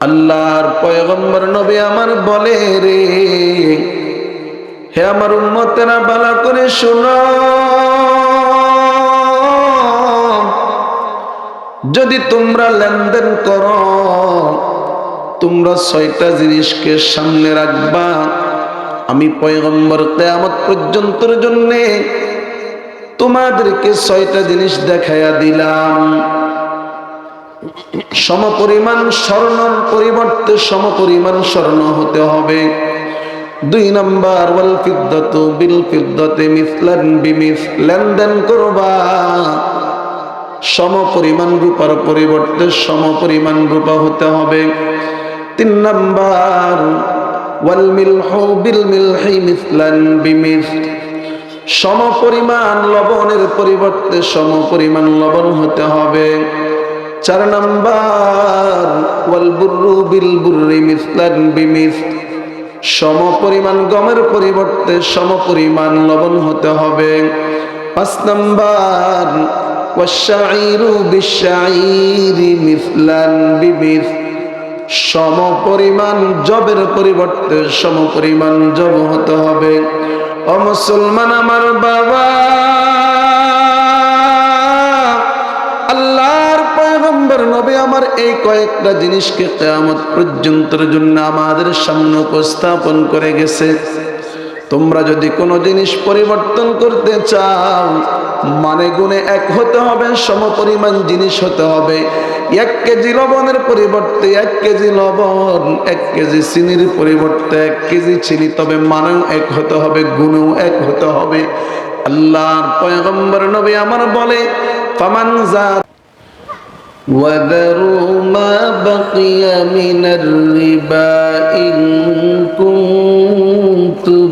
আল্লাহর পয়গম্বর নবী আমার বলে রে, হে আমার উম্মতেরা বালা করে শোনো। যদি তোমরা লেনদেন করো, তোমরা ছয়টা জিনিসকে সামনে রাখবা। আমি পয়গম্বর কেয়ামত পর্যন্তর জন্যে তোমাদেরকে ছয়টা জিনিস দেখাইয়া দিলাম। সমপরিমাণ স্বর্ণর পরিবর্তে সমপরিমাণ স্বর্ণ হতে হবে। দুই নাম্বার, ওয়াল ফিদ্দাত বিল ফিদ্দাতে মিসলান বিমিস, লেনদেন করবা। সমপরিমাণ রূপার পরিবর্তে সমপরিমাণ রূপা হতে হবে। তিন নাম্বার, ওয়াল মিলহু বিল মিলহি মিসলান বিমিস, সমপরিমাণ লবণের পরিবর্তে সমপরিমাণ লবণ হতে হবে। চার নাম্বার, ওয়াল বুররু বিল বুররি মিসলান বিমিস। সম পরিমাণ গমের পরিবর্তে সম পরিমাণ লবণ হতে হবে। পাঁচ নাম্বার ওয়াশাইরু বিশাইরি মিসলান বিমিস। সম পরিমাণ জবের পরিবর্তে সম পরিমাণ জব হতে হবে। ও মুসলমান আমার বাবা পয়গম্বর নবী আমার এই কয়েকটা জিনিসকে কেয়ামত পর্যন্তর জন্য আমাদের সামনে উপস্থাপন করে গেছে। তোমরা যদি কোনো জিনিস পরিবর্তন করতে চাও মানে গুণে এক হতে হবে সম পরিমাণ জিনিস হতে হবে। এক কেজি লবণের পরিবর্তে এক কেজি লবণ, এক কেজি চিনির পরিবর্তে এক কেজি চিনি, তবে মানেও এক হতে হবে, গুণেও এক হতে হবে। আল্লাহর পয়গম্বর নবী আমার বলে, ফামান وذروا ما بقي من الربا إن كنتم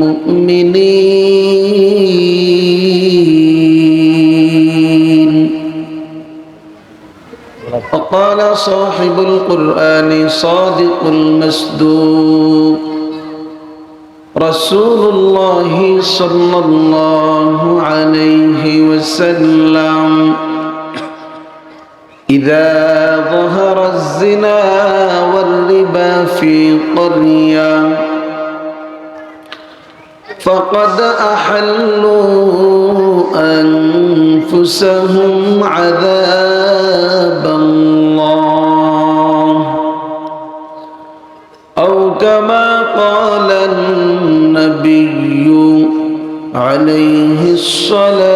مؤمنين. وقال صاحب القرآن صادق المصدوق. رسول الله صلى الله عليه وسلم إذا ظهر الزنا والربا في قرية فقد أحلوا أنفسهم عذاب الله. أو كما قال النبي عليه الصلاة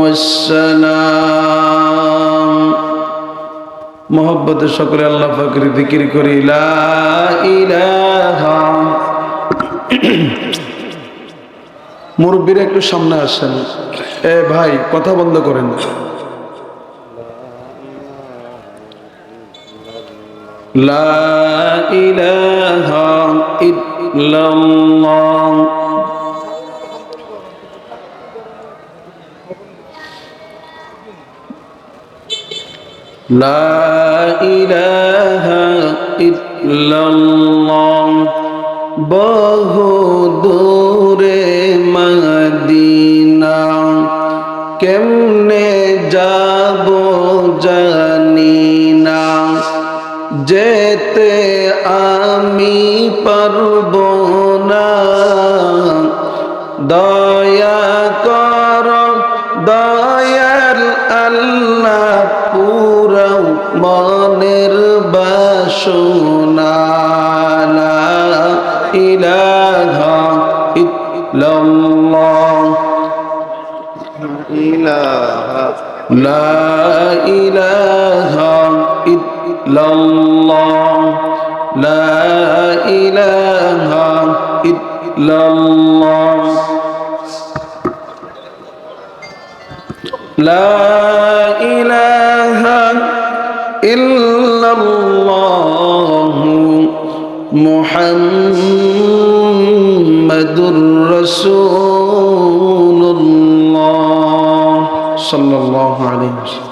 والسلام মোহব্বতের সকলে আল্লাহ ফাকর দিকির করি মুরব্বীরা একটু সামনে আসেন। এ ভাই, কথা বন্ধ করেন। লা লা إله إلا الله বহু দূরে মদিনা কেমনে যাব জানি না যেতে আমি পারব সোনালা ইলাহা ইল্লাল্লাহ। ইলাহা। লা ইলাহা ইল্লাল্লাহ। লা ইলাহা ইল্লাল্লাহ। লা ইলাহা ইল্লা محمد رسول الله صلى الله عليه وسلم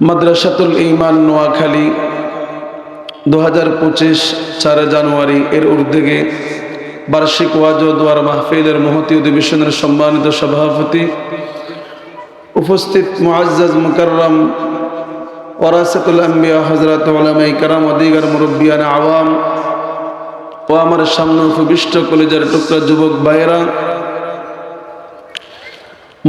মাদ্রাসাতুল ইমান নোয়াখালী দু হাজার পঁচিশ চার জানুয়ারি এর উদ্যোগে বার্ষিক ওয়াজ ও দোয়ার মাহফিলের মহতী অধিবেশনের সম্মানিত সভাপতি উপস্থিত মুআজ্জাজ মুকাররম ওরাসাতুল আম্বিয়া হজরত ওলামাই কারাম অধিকার মুরব্বিয়ান আওয়াম ও আমার সামনে উপবিষ্ট কলেজের টুকরা যুবক ভাইয়েরা,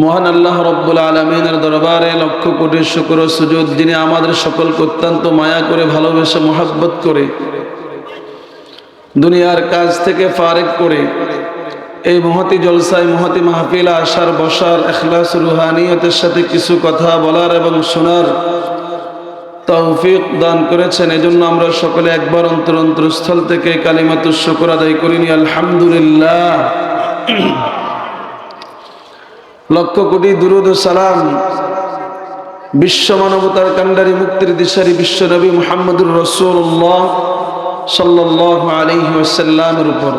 মহান আল্লাহ রব্বুল আলমিনের দরবারে লক্ষ কোটি শুক্র সুযোগ যিনি আমাদের সকলকে অত্যন্ত মায়া করে ভালোবেসে মোহাব্বত করে, দুনিয়ার কাজ থেকে ফারেক করে, এই মহতি জলসায় মহতি মাহফিল আসার বসার এখলাস রুহানিয়তের সাথে কিছু কথা বলার এবং শোনার তৌফিক দান করেছেন। এজন্য আমরা সকলে একবার অন্তর অন্তরস্থল থেকে কালিমাতু শুকর আদায় করিনি আলহামদুলিল্লাহ। লক্ষ কোটি দুরুদ সালাম বিশ্ব মানবতার কান্ডারি মুক্তির দিশারি বিশ্ব নবী মোহাম্মদুর রসুল্লাহ সাল্লাহ আলহি ওসাল্লামের উপর।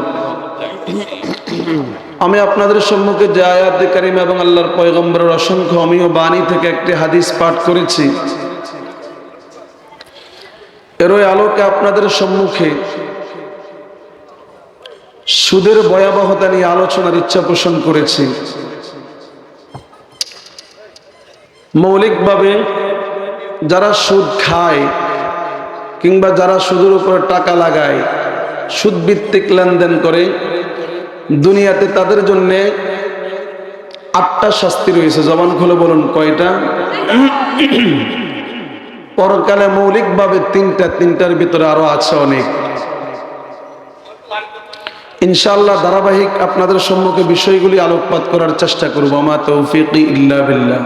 আমি আপনাদের সম্মুখে যে আয়াত কারিম এবং আল্লাহর পয়গম্বরের অসংখ্য অমীয় বাণী থেকে একটি হাদিস পাঠ করেছি। এরই আলোকে আপনাদের সম্মুখে সুদের ভয়াবহতা নিয়ে আলোচনার ইচ্ছা পোষণ করেছি। মৌলিকভাবে যারা সুদ খায় কিংবা যারা সুদের উপরে টাকা লাগায় সুদ ভিত্তিক লেনদেন করে, দুনিয়াতে তাদের জন্যে আটটা শাস্তি রয়েছে। জবান খুলে বলুন, কয়টা? পরকালে মৌলিকভাবে তিনটা, তিনটার ভিতরে আরও আছে অনেক। ইনশাআল্লাহ ধারাবাহিক আপনাদের সম্মুখে বিষয়গুলি আলোকপাত করার চেষ্টা করব। আমা তৌফিক ইল্লা বিল্লাহ।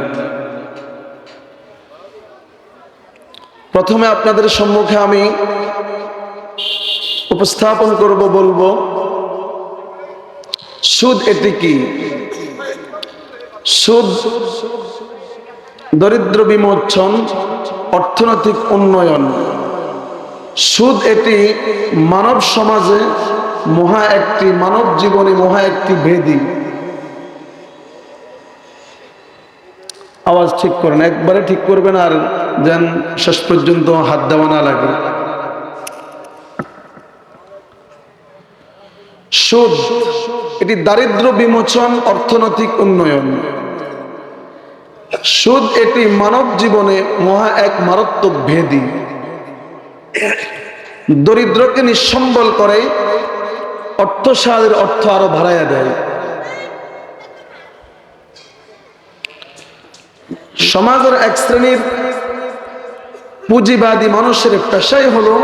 প্রথমে আপনাদের সম্মুখে আমি উপস্থাপন করব, বলব, সুদ এটি কি? সুদ দরিদ্র বিমোচন, অর্থনৈতিক উন্নয়ন। সুদ এটি মানব সমাজে মহা একটি, মানব জীবনে মহা একটি ভেদি। আওয়াজ ঠিক করেন, একবারে ঠিক করবেন আর যেন শেষ পর্যন্ত হাত দেওয়া না লাগে। সুদ এটি দারিদ্র বিমোচন, অর্থনৈতিক উন্নয়ন। সুদ এটি মানব জীবনে মহা এক মারাত্মক ভেদি। দরিদ্রকে নিঃসম্বল করে অর্থশালীর অর্থ আরও বাড়াইয়া দেয়। সমাজের এক শ্রেণির পুঁজিবাদী মানুষের পেশাই হলো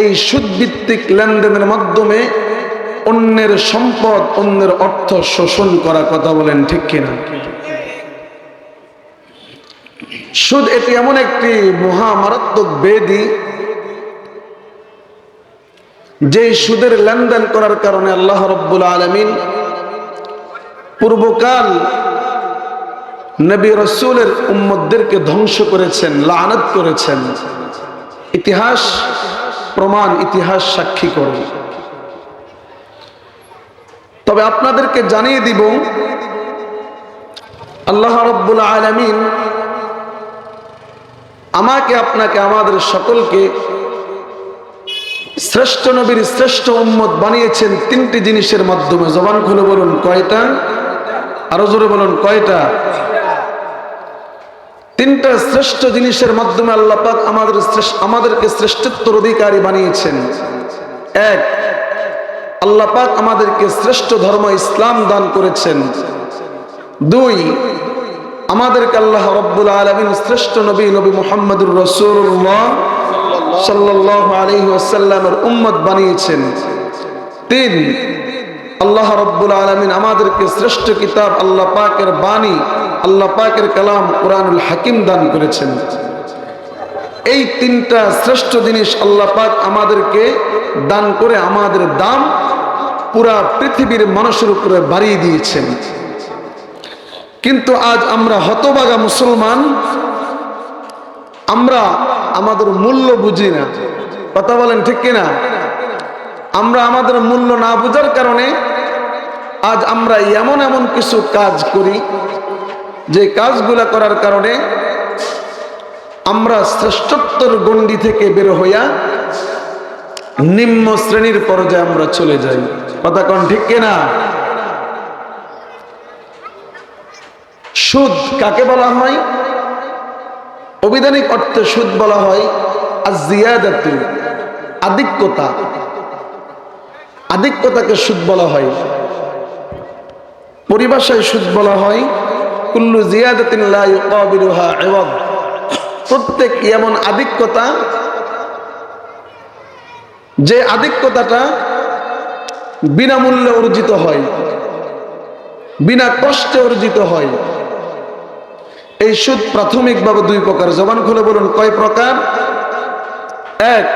এই সুদভিত্তিক লেনদেনের মাধ্যমে অন্যের সম্পদ, অন্যের অর্থ শোষণ করা, কথা বলেন ঠিক কিনা? সুদ, এটি এমন একটি মহামারাত্মক বেদি যে সুদের লেনদেন করার কারণে আল্লাহ রব্বুল আলমিন পূর্বকাল নবী রসুলের উম্মদদেরকে ধ্বংস করেছেন, লানত করেছেন। ইতিহাস, প্রমাণ, ইতিহাস সাক্ষী করে তবে আপনাদেরকে জানিয়ে দিব, আল্লাহ রব্বুল আলমিন আমাকে, আপনাকে, আমাদের সকলকে শ্রেষ্ঠ নবীর শ্রেষ্ঠ উম্মত বানিয়েছেন তিনটি জিনিসের মাধ্যমে। জবান খুলে বলুন, কয়টা? আরও জোরে বলুন, কয়টা? তিনটা শ্রেষ্ঠ জিনিসের মাধ্যমে আল্লাহ পাক আমাদের আমাদেরকে শ্রেষ্ঠত্বর অধিকারী বানিয়েছেন। এক, আল্লাহ পাক আমাদেরকে শ্রেষ্ঠ ধর্ম ইসলাম দান করেছেন। দুই আমাদেরকে আল্লাহ রব্বুল আলমিন শ্রেষ্ঠ নবী নবী মোহাম্মদুর রসুল্লাহ সাল্লাহ আলহি আসাল্লামের উম্মত বানিয়েছেন। তিন, আল্লাহ রব্বুল আলমিন আমাদেরকে শ্রেষ্ঠ কিতাব আল্লাহ পাকের বাণী, আল্লাহ পাকের কালাম কোরআনুল হাকিম দান করেছেন। এই তিনটা শ্রেষ্ঠ জিনিস আল্লাহ পাক আমাদেরকে দান করে আমাদের দাম পুরা পৃথিবীর মানুষের উপরে বাড়িয়ে দিয়েছেন। কিন্তু আজ আমরা হতবাগা মুসলমান, আমরা আমাদের মূল্য বুঝি না। কথা বলেন ঠিক কিনা? আমরা আমাদের মূল্য না বুঝার কারণে আজ আমরা এমন এমন কিছু কাজ করি, যে কাজগুলা করার কারণে আমরা শ্রেষ্ঠত্বর গণ্ডি থেকে বের হইয়া নিম্ন শ্রেণির পর্যায়ে আমরা চলে যাই। কথা কন ঠিক কিনা? সুদ কাকে বলা হয়? অবিধানিক অর্থে সুদ বলা হয় আজিয়াদাতু আধিক্যতা। আধিক্যতাকে সুদ বলা হয়। পরিভাষায় সুদ বলা হয়, কুল্লু জিয়াদাতিন লা ইউকাবিলুহা প্রত্যেক এমন আধিক্যতা যে আধিক্যতাটা বিনামূল্যে অর্জিত হয়, বিনা কষ্টে অর্জিত হয়। এই সুদ প্রাথমিকভাবে দুই প্রকার। জবান খুলে বলুন, কয় প্রকার? এক,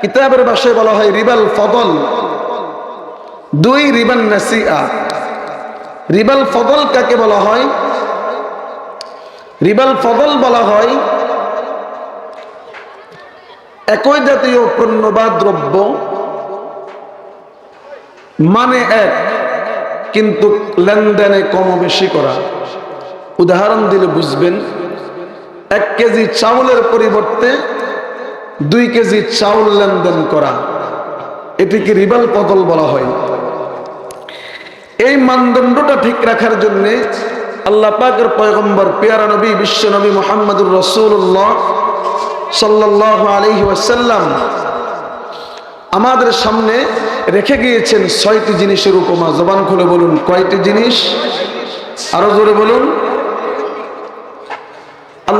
কিতাবের ভাষায় বলা হয় রিবাল ফদল। দুই রিবাল নাসিয়া। রিবাল ফদল কাকে বলা হয়? রিবাল ফদল বলা হয় একই জাতীয় পণ্য বা দ্রব্য মানে এক, কিন্তু লেনদেনে কম বেশি করা। উদাহরণ দিলে বুঝবেন, এক কেজি চাউলের পরিবর্তে দুই কেজি চাউল লেনদেন করা, এটিকে রিবাল পদল বলা হয়। এই মানদণ্ডটা ঠিক রাখার জন্য আল্লাহ পাকের পয়গম্বর, পেয়ারা নবী, বিশ্ব নবী মোহাম্মদুর রসুল্লাহ সাল্লাহ আলহি ওয়াসাল্লাম আমাদের সামনে রেখে গিয়েছেন ছয়টি জিনিসের উপমা। জবান খুলে বলুন, কয়টি জিনিস? আরও জোরে বলুন।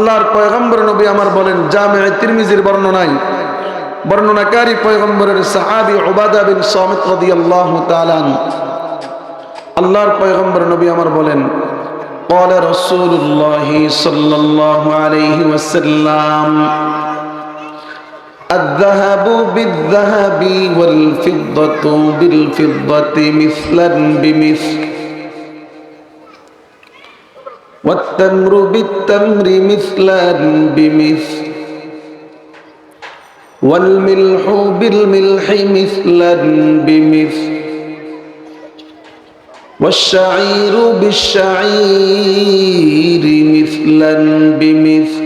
আল্লাহর পয়গম্বর নবী আমার বলেন জামে তিরমিজির বর্ণনায় বর্ণনাকারী পয়গম্বরের সাহাবি ওবাদা বিন সামিত রাদিয়াল্লাহু তাআলা আনহু আল্লাহর পয়গম্বর নবী আমার বলেন قال رسول الله صلى الله عليه وسلم الذهب بالذهب والفضة بالفضة مثلا بمثل والتمر بالتمر مثلا بمثل والملح بالملح مثلا بمثل والشعير بالشعير مثلا بمثل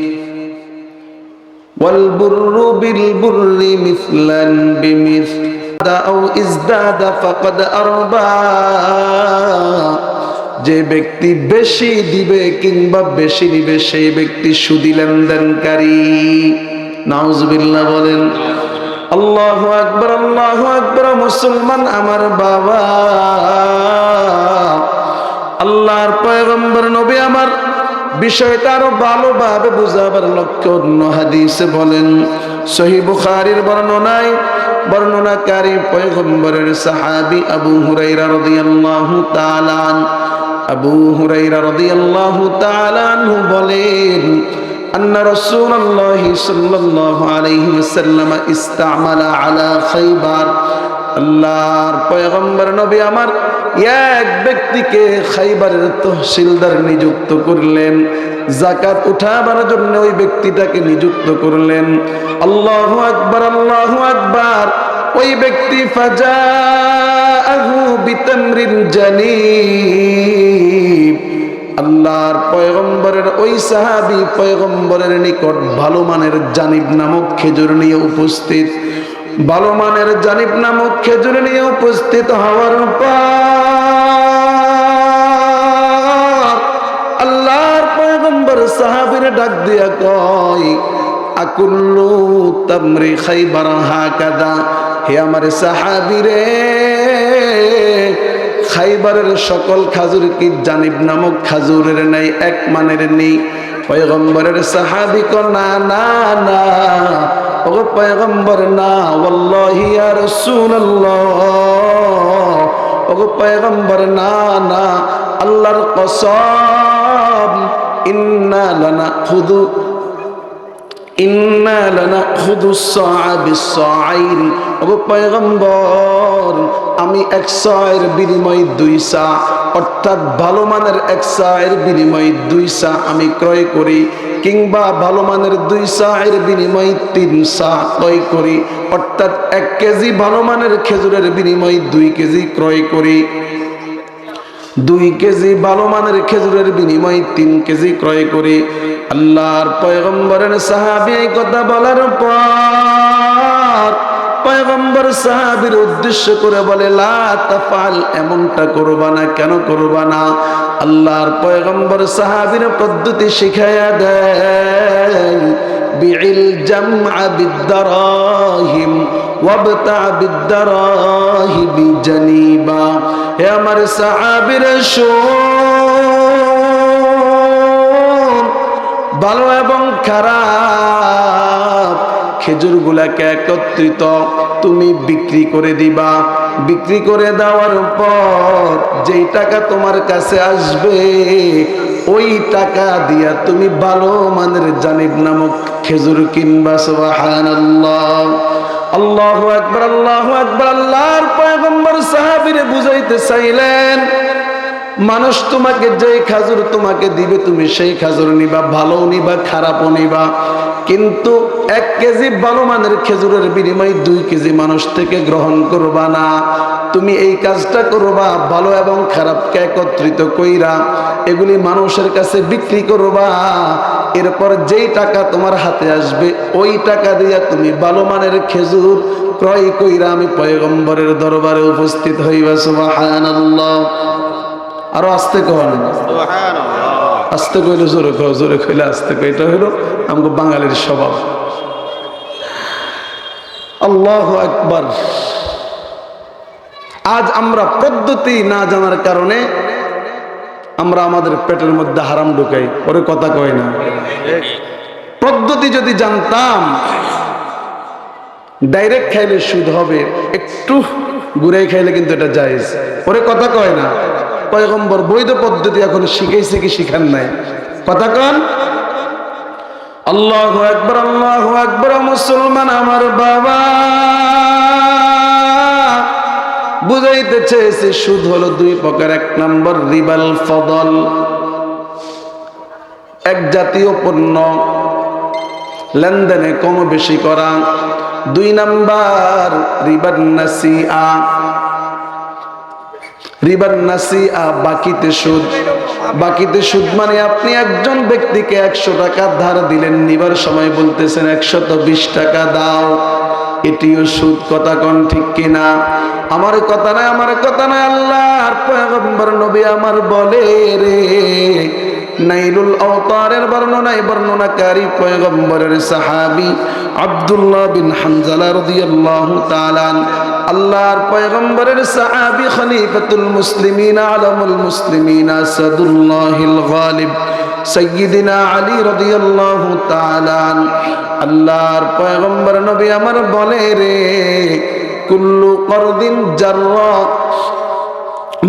والبر بالبر مثلا بمثل أو ازداد فقد أربى যে ব্যক্তি বেশি দিবে কিংবা বেশি নিবে, সেই ব্যক্তি সুদি লেনদেনকারী। নাউজবিল্লাহ বলেন, আল্লাহ আকবর আল্লাহ আকবর, মুসলমান আমার বাবা। আল্লাহর পয়গম্বর নবী আমার বিষয়টা আরও ভালোভাবে বুঝাবার লক্ষ্য অন্য হাদিসে বলেন, সহি বুখারির বর্ণনায় বর্ণনাকারী পয়গম্বরের সাহাবি আবু হুরাইরা রাদিয়াল্লাহু তাআলা আবু হুরাইরা রাদিয়াল্লাহু তাআলা আনহু বলেন أن رسول الله صلى الله عليه وسلم استعمل على خيبر আল্লাহর পয়গম্বর নবী আমার এক ব্যক্তিকে খাইবারের তহসিলদার নিযুক্ত করলেন জাকাত উঠাবার জন্য ওই ব্যক্তিটাকে নিযুক্ত করলেন আল্লাহ আকবার আল্লাহ আকবার ওই ব্যক্তি ফাজা আহু বিতমরিন জানিব। আল্লাহর পয়গম্বরের ওই সাহাবি পয়গম্বরের নিকট ভালো মানের জানিব নামক খেজুর নিয়ে উপস্থিত। ভালো মানের জানিব নামক খেজুর নিয়ে উপস্থিত হওয়ার পর আল্লাহর পয়গম্বর সাহাবির ডাক দিয়া কয়, আকুল্লু তামরি খাইবার হাকাদা? হে আমার সাহাবিরে খাইবারের সকল খাজুর কি জানিব নামক খাজুরের নেই, এক মানের নেই। পয়গম্বরের সাহাবি কো, না না না। ও পয়গম্বর, না, ওয়াল্লাহি ইয়া রাসূলুল্লাহ। ও পয়গম্বর, না না, আল্লাহর কসম। ইন্না লানা খুদু আমি এক সায়ের বিনিময় দুই সা, অর্থাৎ ভালো মানের এক সায়ের বিনিময় দুই সা আমি ক্রয় করি, কিংবা ভালো মানের দুই সায়ের বিনিময় তিন সা ক্রয় করি, অর্থাৎ এক কেজি ভালো মানের খেজুরের বিনিময় দুই কেজি ক্রয় করি। দুই কেজি ভালো মানের খেজুরের বিনিময় তিন কেজি ক্রয় করি। আল্লাহর পয়গম্বরের সাহাবি এই কথা বলার পর পয়গম্বর সাহাবির উদ্দেশ্য করে বলে, লা তাফাল এমনটা করবা না, কেন করবা না? আল্লাহর পয়গম্বর সাহাবির পদ্ধতি শিখাইয়া দেয় বিল জামআ বিদ্দারাহিম ওয়াবতা বিদ্দারাহিবি জানিবা। হে আমার সাহাবীর ভালো এবং খারাপ। খেজুর গুলাকে একত্রিত তুমি বিক্রি করে দিবা। বিক্রি করে দেওয়ার পর যেই টাকা তোমার কাছে আসবে, ওই টাকা দিয়া তুমি ভালো মানের জানিব নামক খেজুর কিনবা সুবাহান আল্লাহ আল্লাহ একবার আল্লাহ একবার আল্লাহর পয়গম্বর সাহাবিরে বুঝাইতে চাইলেন মানুষ তোমাকে যেই খাজুর তোমাকে দিবে, তুমি সেই খাজুর নিবা ভালো নিবা, খারাপও নিবা। কিন্তু এক কেজি ভালো মানের খেজুরের বিনিময়ে দুই কেজি মানুষ থেকে গ্রহণ করবা না। তুমি এই কাজটা করবা, ভালো এবং খারাপকে একত্রিত কইরা এগুলি মানুষের কাছে বিক্রি করবা। এরপর যেই টাকা তোমার হাতে আসবে, ওই টাকা দিয়া তুমি ভালো মানের খেজুর ক্রয় কইরা আমি পয়গম্বরের দরবারে উপস্থিত হইবা, সুবহানাল্লাহ। আরও আস্তে কন। আস্তে কইলে জোরে কহ জোরে কইলে আস্তে কই এটা হলো আমাকে বাঙালির স্বভাব। আল্লাহ একবার আজ আমরা পদ্ধতি না জানার কারণে আমরা আমাদের পেটের মধ্যে হারাম ঢুকাই পরে কথা কয় না। পদ্ধতি যদি জানতাম ডাইরেক্ট খাইলে সুদ হবে একটু ঘুরে খাইলে কিন্তু এটা জায়েজ। পরে কথা কয় না। পয়গম্বর বৈধ পদ্ধতি এখন শিখেছে কি শিখান নাই। কথা কন। আল্লাহ একবার আল্লাহ একবার মুসলমান আমার বাবা। বুঝাইতে চেয়েছে, সুদ হলো দুই প্রকার, এক নম্বর রিবাল ফদল, এক জাতীয় পণ্য, লেনদেনে কম বেশি করা, দুই নাম্বার রিবার নাসিআ রিবার নাসিআ বাকিতে সুদ। বাকিতে সুদ মানে আপনি একজন ব্যক্তিকে একশো টাকা ধার দিলেন, নিবার সময় বলতেছেন একশত বিশ টাকা দাও। এটিও সুদ, কথা কোন ঠিক কিনা? আমার কথা নাই আমার কথা নাই আল্লাহর নবী আমার বলে রে। নাইলুল আওতারের বর্ণনায় বর্ণনাকারী পয়গম্বরের সাহাবী আব্দুল্লাহ বিন হানজালা রাদিয়াল্লাহু তাআলা আল্লাহর পয়গম্বরের সাহাবী খলিফাতুল মুসলিমিন, আলামুল মুসলিমিন, আসাদুল্লাহিল গালিব সৈয়দিনা আলী রাদিয়াল্লাহু তাআলা আল্লাহর পয়গম্বর নবী আমার বলে রে, কুল্লু করদিন জাররা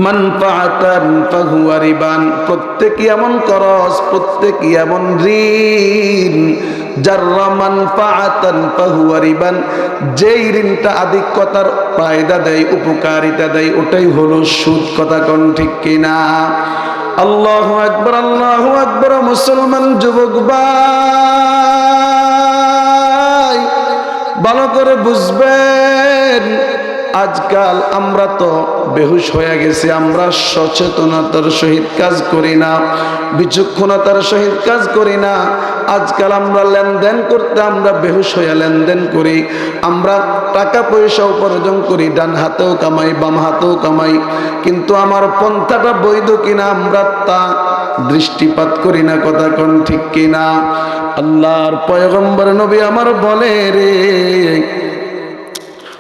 মানফাআতান ফাহুয়া রিবান। প্রত্যেকই এমন করস, প্রত্যেকই এমন ঋণ। যাররা মানফাআতান ফাহুয়া রিবান। যেই ঋণটা আধিক্যতার ফায়দা দেয়, উপকারিতা দেয়, ওটাই হলো সুদ। কথা কোন ঠিক কিনা? আল্লাহ আকবর আল্লাহ আকবর, মুসলমান যুবক ভাই, ভালো করে বুঝবেন। আজকাল আমরা তো বেহুশ হয়ে গেছি, আমরা সচেতনতার সহিত কাজ করি না, বিচক্ষণতার সহিত কাজ করি না। আজকাল আমরা লেনদেন করতে আমরা বেহুশ হয়ে লেনদেন করি, আমরা টাকা পয়সা উপার্জন করি, ডান হাতেও কামাই, বাম হাতেও কামাই, কিন্তু আমার পন্থাটা বৈধ কিনা আমরা তা দৃষ্টিপাত করি না, কথা কোন ঠিক কিনা? আল্লাহর পয়গম্বর নবী আমার বলে রে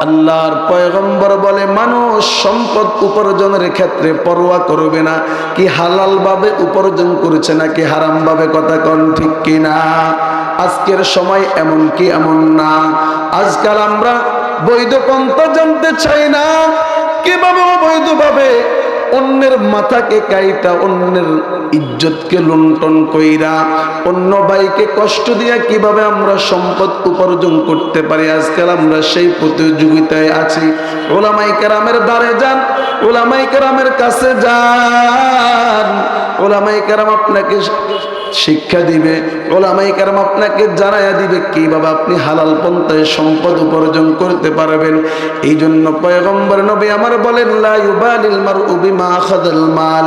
আল্লাহর পয়গম্বর বলে, মানুষ সম্পদ উপার্জনের ক্ষেত্রে পরোয়া করবে না। কি হালালভাবে উপার্জন করেছে নাকি হারাম ভাবে কথা কন ঠিক কিনা? আজকের সময় এমন কি এমন না। আজকাল আমরা বৈধ পন্থা জানতে চাই না। কীভাবে অবৈধ ভাবে অন্যের মাথাকে কাইটা, অন্যের ইজ্জতকে লুণ্ঠন কইরা, অন্য ভাইকে কষ্ট দিয়া কীভাবে আমরা সম্পদ উপার্জন করতে পারি? আজকাল আমরা সেই প্রতিযোগিতায় আছি। ওলামাই কেরামের দ্বারে যান, ওলামাই কেরামের কাছে যান। ওলামাই কেরাম আপনাকে শিক্ষা দিবে ওলামাই কারাম আপনাকে জানাইয়া দিবে কীভাবে আপনি হালাল পন্থায় সম্পদ উপার্জন করতে পারবেন। এই জন্য পয়গম্বর নবী আমার বলেন লাইবালিল মারউ খাদাল আখাযাল মাল,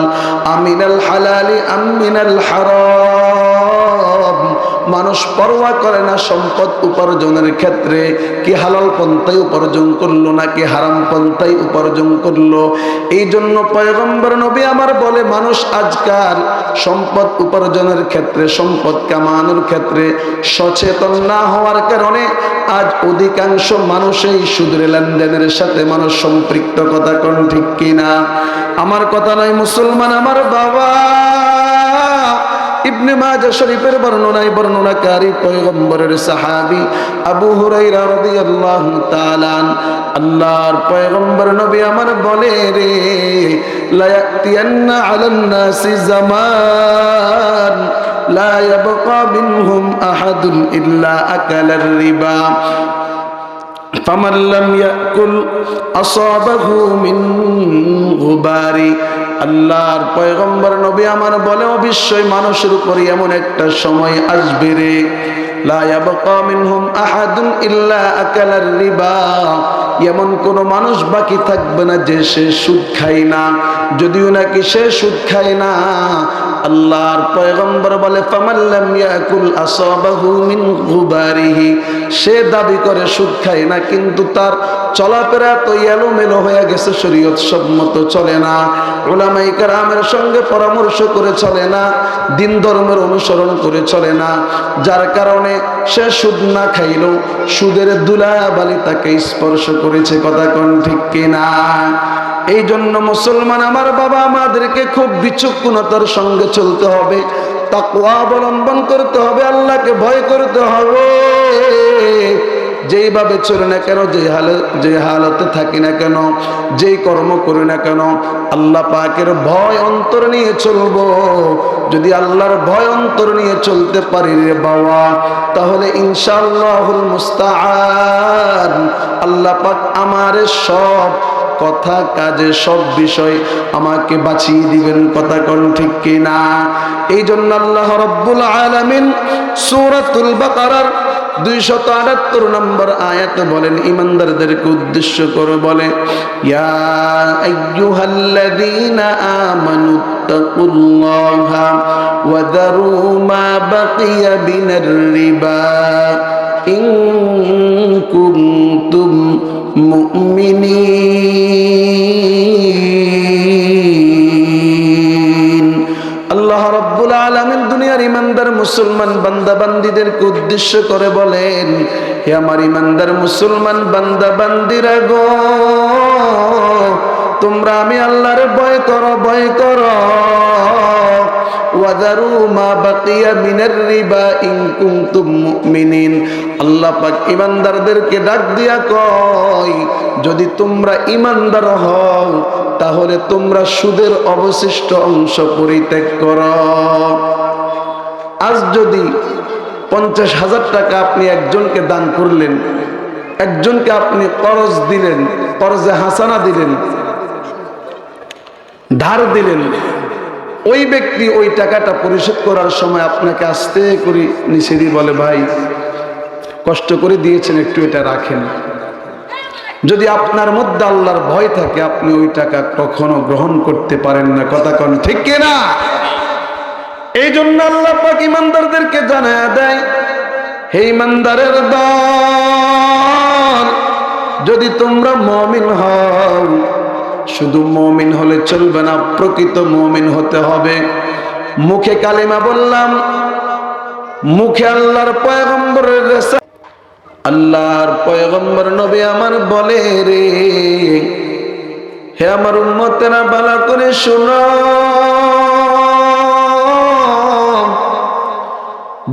আমিনাল হালালি আমিনাল হারাম। মানুষ পরোয়া করে না সম্পদ উপার্জনের ক্ষেত্রে, কি হালাল পন্থায় উপার্জন করল নাকি হারাম পন্থায় উপার্জন করল? এই জন্য পয়গম্বর নবী আমার বলে, মানুষ আজকাল সম্পদ উপার্জনের ক্ষেত্রে, সম্পদ কামানোর ক্ষেত্রে সচেতন না হওয়ার কারণে আজ অধিকাংশ মানুষই সুদের লেনদেনের সাথে মানুষ সম্পৃক্ত, কথা কোন ঠিক কিনা? আমার কথা নয় মুসলমান, আমার বাবা। ইবনে মাজাহ শরীফের বর্ণনায় বর্ণনাকারী পয়গম্বরের সাহাবী আবু হুরাইরা রাদিয়াল্লাহু তাআলা আল্লাহর পয়গম্বর নবী আমার বলে রে লা ইয়াতিয়ান্না আলান নাসি জামান লা ইয়াবকা মিনহুম আহাদুন ইল্লা আকালার রিবা فمن لم يأكل أصابه من غباري আল্লাহর পয়গম্বর নবী আমার বলে অবশ্যই মানুষের উপরে এমন একটা সময় আসবে রে। এমন কোন মানুষ বাকি থাকবে না যে সে সুদ খায় না। যদিও নাকি সে সুদ খায় না আল্লাহর পয়গম্বর বলে সে দাবি করে, সুদ খায় না, কিন্তু তার চলাফেরা তো এলোমেলো হয়ে গেছে, শরীয়ত সম্মত চলে না। ওলামাই কারামের সঙ্গে পরামর্শ করে চলে না, দিন ধর্মের অনুসরণ করে চলে না। যার কারণে সে সুদ না খাইল সুদের দুলাবালি তাকে স্পর্শ করেছে। কথা কোন ঠিক কিনা? এই জন্য মুসলমান আমার বাবা আমাদেরকে খুব বিচক্ষণতার সঙ্গে চলতে হবে তাকুয়া অবলম্বন করতে হবে, আল্লাহকে ভয় করতে হবে। যেইভাবে চলে না কেন, যে হালে, যে হালতে থাকি না কেন, যেই কর্ম করি না কেন, আল্লাহ পাকের ভয় অন্তর নিয়ে চলবো। যদি আল্লাহর ভয় অন্তর নিয়ে চলতে পারি রে বাবা, তাহলে ইনশাআল্লাহুল মুস্তাআন, আল্লাহ পাক আমারে সব কথা, কাজে সব বিষয় আমাকে বাঁচিয়ে দিবেন কথা কোন ঠিক কিনা? এই জন্য আল্লাহ রব্বুল আলামিন সূরাতুল বাকারার দুইশত আটাত্তর নম্বর আয়াত বলেন ইমানদারদেরকে উদ্দেশ্য করে বলে, ইয়া মুমিনিন। আল্লাহ রাব্বুল আলামিন দুনিয়ার ইমানদার মুসলমান বান্দা বান্দীদেরকে উদ্দেশ্য করে বলেন, হে আমার ইমানদার মুসলমান বান্দা বান্দিরা গো, তোমরা আমি আল্লাহর ভয় করো ভয় করো। যদি তোমরা ইমানদার হও, তাহলে তোমরা সুদের অবশিষ্ট অংশ পরিত্যাগ করো। আজ যদি পঞ্চাশ হাজার টাকা আপনি একজনকে দান করলেন, একজনকে আপনি করজ দিলেন, করজে হাসানা দিলেন, ধার দিলেন ওই ব্যক্তি ওই টাকাটা পরিশোধ করার সময় আপনাকে আস্তে করে দিয়ে বলে, ভাই, কষ্ট করে দিয়েছেন, একটু এটা রাখেন। যদি আপনার মধ্যে আল্লাহর ভয় থাকে, আপনি ওই টাকা কখনো গ্রহণ করতে পারেন না। কথা কন ঠিক না? এই জন্য আল্লাহ পাক ইমানদারদেরকে জানায়া দেয়, হে ইমানদারের দল, যদি তোমরা মমিন হও শুধু মমিন হলে চলবে না, প্রকৃত মমিন হতে হবে। মুখে কালিমা বললাম, মুখে আল্লাহর পয়গম্বরের আল্লাহর পয়গম্বর নবী আমার বলে রে, হে আমার উন্মতেরা বালা করে শুনো।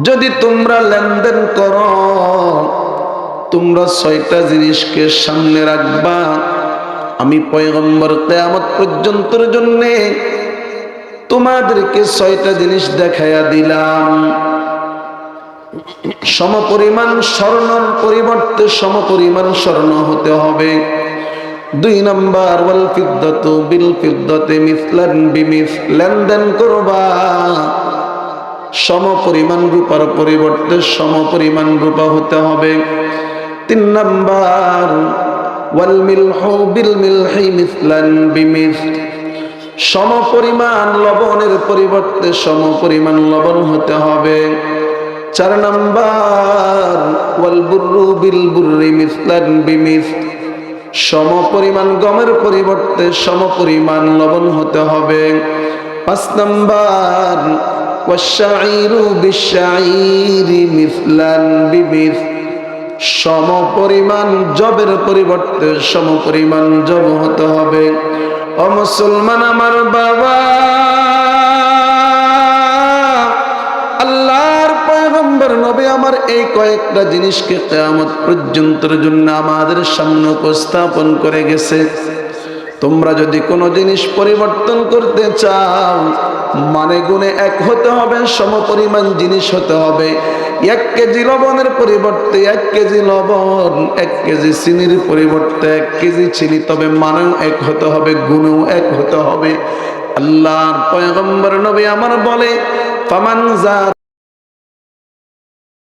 যদি তোমরা লেনদেন করো, তোমরা ছয়টা জিনিসকে সামনে রাখবা। আমি পয়গম্বর কেয়ামত পর্যন্তর জন্যে তোমাদেরকে ছয়টা জিনিস দেখাইয়া দিলাম। সমপরিমাণ স্বর্ণর পরিবর্তে সমপরিমাণ স্বর্ণ হতে হবে। দুই নাম্বার, ওয়াল ফিদ্দাতু বিল ফিদ্দাতে মিসলান বিমিস, লেনদেন করবা। সমপরিমাণ রূপার পরিবর্তে সমপরিমাণ রূপা হতে হবে। তিন নাম্বার বিল মিলহি মিসলান বিমিস। সমপরিমাণ লবণের পরিবর্তে সমপরিমাণ লবণ হতে হবে। চার নাম্বার ওয়াল বুররু বিল বুররি মিসলান বিমিস। সম পরিমাণ গমের পরিবর্তে সম পরিমাণ লবণ হতে হবে। পাঁচ নাম্বার ওয়াশাইরু বিশাইরি মিসলান বিমিস। সম পরিমাণ জবের পরিবর্তে সম পরিমাণ জব হতে হবে। ও মুসলমান আমার বাবা, আল্লাহর পয়গম্বর নবী আমার এই কয়েকটা জিনিসকে কেয়ামত পর্যন্তর জন্য আমাদের সামনে উপস্থাপন করে গেছে। তোমরা যদি কোনো জিনিস পরিবর্তন করতে চাও মানে গুণে এক হতে হবে সম পরিমাণ জিনিস হতে হবে। এক কেজি লবণের পরিবর্তে এক কেজি লবণ, এক কেজি চিনির পরিবর্তে এক কেজি চিনি, তবে মানেও এক হতে হবে, গুণেও এক হতে হবে। আল্লাহর পয়গম্বর নবী আমার বলে, ফামান